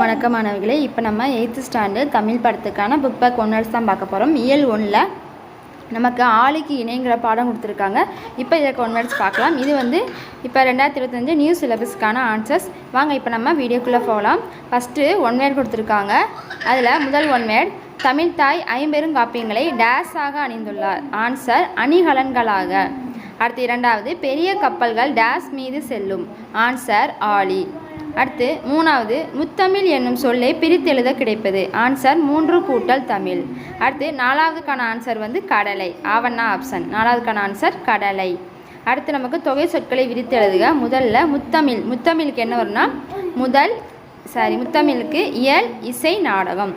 வணக்கம் மாணவர்களே இப்போ நம்ம எயித்து ஸ்டாண்டர்ட் தமிழ் படத்துக்கான புக் பேக் ஒன்னர்ஸ் தான் பார்க்க போகிறோம் இயல் ஒன்றில் நமக்கு ஆளுக்கு இணைங்கிற பாடம் கொடுத்துருக்காங்க. இப்போ இதை ஒன்னர்ஸ் பார்க்கலாம். இது வந்து இப்போ ரெண்டாயிரத்தி இருபத்தஞ்சு நியூ சிலபஸ்க்கான ஆன்சர்ஸ் வாங்க இப்போ நம்ம வீடியோக்குள்ளே போகலாம். ஃபஸ்ட்டு ஒன் வேர்ட் கொடுத்துருக்காங்க. அதில் முதல் ஒன் வேர்ட் தமிழ் தாய் ஐம்பெரும் காப்பியங்களை டேஸாக அணிந்துள்ளார். ஆன்சர் அணிகலன்களாக. அடுத்து இரண்டாவது பெரிய கப்பல்கள் டேஸ் மீது செல்லும். ஆன்சர் ஆலி. அடுத்து மூணாவது முத்தமிழ் என்னும் சொல்லை பிரித்தெழுத கிடைப்பது. ஆன்சர் மூன்று கூட்டல் தமிழ். அடுத்து நாலாவதுக்கான ஆன்சர் வந்து கடலை. ஆவண்ணா ஆப்ஷன் நாலாவதுக்கான ஆன்சர் கடலை. அடுத்து நமக்கு தொகை சொற்களை விரித்து எழுதுக. முதல்ல முத்தமிழ். முத்தமிழுக்கு என்ன வரும்னா முதல் சாரி முத்தமிழுக்கு இயல் இசை நாடகம்.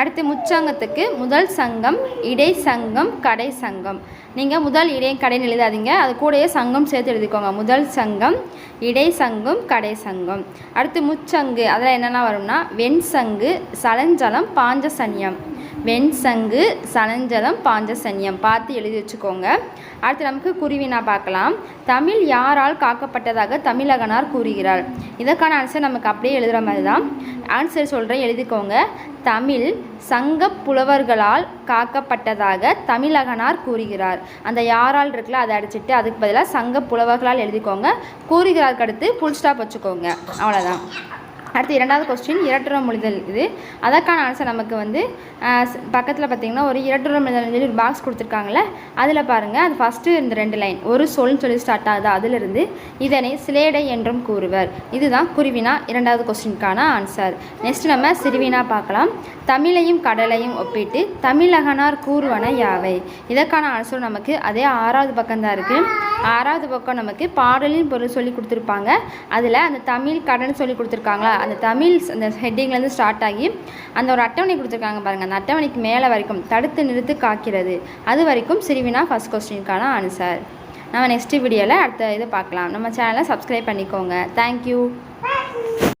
அடுத்து முச்சங்கத்துக்கு முதல் சங்கம் இடை சங்கம் கடை சங்கம். நீங்கள் முதல் இடை கடைன்னு எழுதாதீங்க. அது கூடயே சங்கம் சேர்த்து எழுதிக்கோங்க. முதல் சங்கம் இடை சங்கம் கடை சங்கம். அடுத்து முச்சங்கு. அதில் என்னென்ன வரும்னா வெண்சங்கு சலஞ்சலம் பாஞ்சசன்யம். வெண்சங்கு சலஞ்சலம் பாஞ்சசன்யம். பார்த்து எழுதி வச்சுக்கோங்க. அடுத்து நமக்கு குருவினா பார்க்கலாம். தமிழ் யாரால் காக்கப்பட்டதாக தமிழகனார் கூறுகிறார். இதற்கான ஆன்சர் நமக்கு அப்படியே எழுதுகிற மாதிரி தான் ஆன்சர் சொல்கிறேன் எழுதிக்கோங்க. தமிழ் சங்க புலவர்களால் காக்கப்பட்டதாக தமிழகனார் கூறுகிறார். அந்த யாரால் இருக்குல்ல அதை அடிச்சிட்டு அதுக்கு பதிலாக சங்க புலவர்களால் எழுதிக்கோங்க. கூறுகிறாருக்கு அடுத்து ஃபுல் ஸ்டாப் வச்சுக்கோங்க. அவ்வளோதான் அடுத்து இரண்டாவது கொஸ்டின் இரட்டுற மொழிதல் இது. அதற்கான ஆன்சர் நமக்கு வந்து பக்கத்தில் பார்த்தீங்கன்னா ஒரு இரட்டுற மொழிதல் சொல்லி ஒரு பாக்ஸ் கொடுத்துருக்காங்களே அதில் பாருங்கள் அது ஃபஸ்ட்டு இந்த ரெண்டு லைன் ஒரு சொல்னு சொல்லி ஸ்டார்ட் ஆகுது. அதிலிருந்து இதனை சிலேடை என்றும் கூறுவர். இதுதான் குருவினா இரண்டாவது கொஸ்டினுக்கான ஆன்சர் நெக்ஸ்ட் நம்ம சிறுவினா பார்க்கலாம். தமிழையும் கடலையும் ஒப்பிட்டு தமிழகனார் கூறுவன யாவை? இதற்கான ஆன்சர் நமக்கு அதே ஆறாவது பக்கம்தான் இருக்குது ஆறாவது பக்கம் நமக்கு பாடலின் பொருள் சொல்லி கொடுத்துருப்பாங்க. அதில் அந்த தமிழ் கடன் சொல்லி கொடுத்துருக்காங்களா? அந்த தமிழ் அந்த ஹெட்டிங்லேருந்து ஸ்டார்ட் ஆகி அந்த ஒரு அட்டவணை கொடுத்துருக்காங்க பாருங்கள் அந்த அட்டவணைக்கு மேலே வரைக்கும் தடுத்து நிறுத்து காக்கிறது. அது வரைக்கும் சிறுவினா ஃபஸ்ட் கொஸ்டினுக்கான ஆன்சர் நம்ம நெக்ஸ்ட் வீடியோவில் அடுத்த இதை பார்க்கலாம். நம்ம சேனலை சப்ஸ்கிரைப் பண்ணிக்கோங்க. தேங்க்யூ